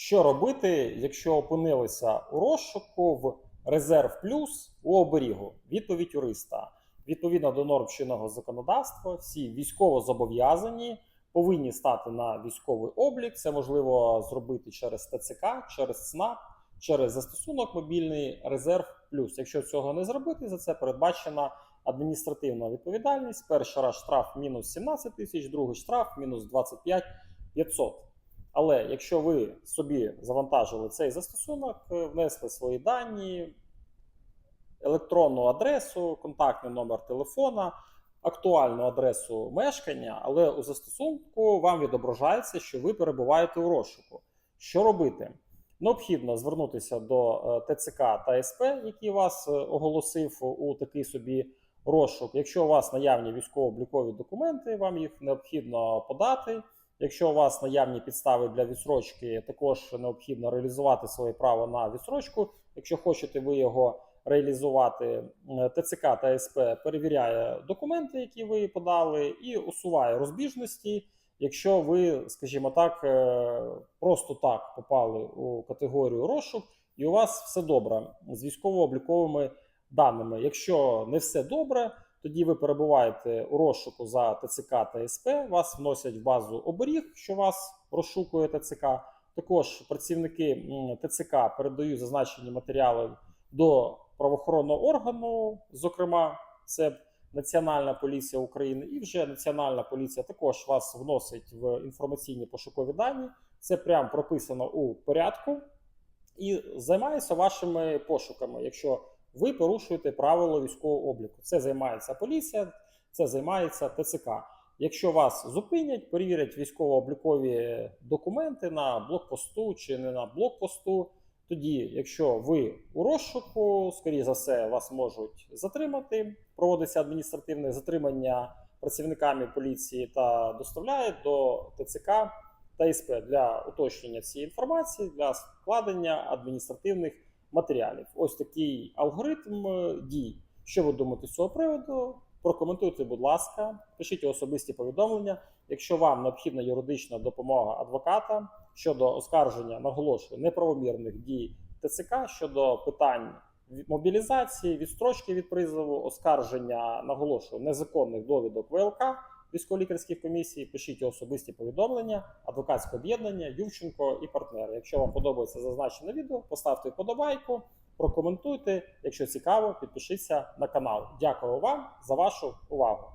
Що робити, якщо опинилися у розшуку в резерв плюс у оберігу? Відповідь юриста. Відповідно до норм чинного законодавства, всі військовозобов'язані повинні стати на військовий облік. Це можливо зробити через ТЦК, через СНАП, через застосунок мобільний резерв плюс. Якщо цього не зробити, за це передбачена адміністративна відповідальність. Перший раз штраф мінус 17 тисяч, другий штраф мінус 25 500. Але якщо ви собі завантажили цей застосунок, е, внесли свої дані, електронну адресу, контактний номер телефона, актуальну адресу мешкання, але у застосунку вам відображається, що ви перебуваєте у розшуку. Що робити? Необхідно звернутися до е, ТЦК та СП, який вас е, оголосив у такий собі розшук. Якщо у вас наявні військово-облікові документи, вам їх необхідно подати. Якщо у вас наявні підстави для відсрочки, також необхідно реалізувати своє право на відсрочку. Якщо хочете ви його реалізувати, ТЦК та СП перевіряє документи, які ви подали, і усуває розбіжності. Якщо ви, скажімо так, е, просто так попали у категорію розшук, і у вас все добре з військово-обліковими даними. Якщо не все добре, тоді ви перебуваєте у розшуку за ТЦК та СП, вас вносять в базу оберіг, що вас розшукує ТЦК. Також працівники ТЦК передають зазначені матеріали до правоохоронного органу, зокрема, це Національна поліція України, і вже Національна поліція також вас вносить в інформаційні пошукові дані. Це прямо прописано у порядку і займається вашими пошуками, якщо ви порушуєте правила військового обліку. Це займається поліція, це займається ТЦК. Якщо вас зупинять, перевірять військово-облікові документи на блокпосту чи не на блокпосту. Тоді, якщо ви у розшуку, скоріше за все, вас можуть затримати. Проводиться адміністративне затримання працівниками поліції та доставляють до ТЦК та СП для уточнення цієї інформації для складення адміністративних матеріалів. Ось такий алгоритм е, дій. Що ви думаєте з цього приводу? Прокоментуйте, будь ласка, пишіть особисті повідомлення. Якщо вам необхідна юридична допомога адвоката щодо оскарження, наголошую, неправомірних дій ТЦК щодо питань мобілізації, відстрочки від призову, оскарження, наголошую, незаконних довідок ВЛК військово-лікарських комісій, пишіть особисті повідомлення, адвокатське об'єднання, Ювченко і партнери. Якщо вам подобається зазначене відео, поставте вподобайку, прокоментуйте. Якщо цікаво, підпишіться на канал. Дякую вам за вашу увагу.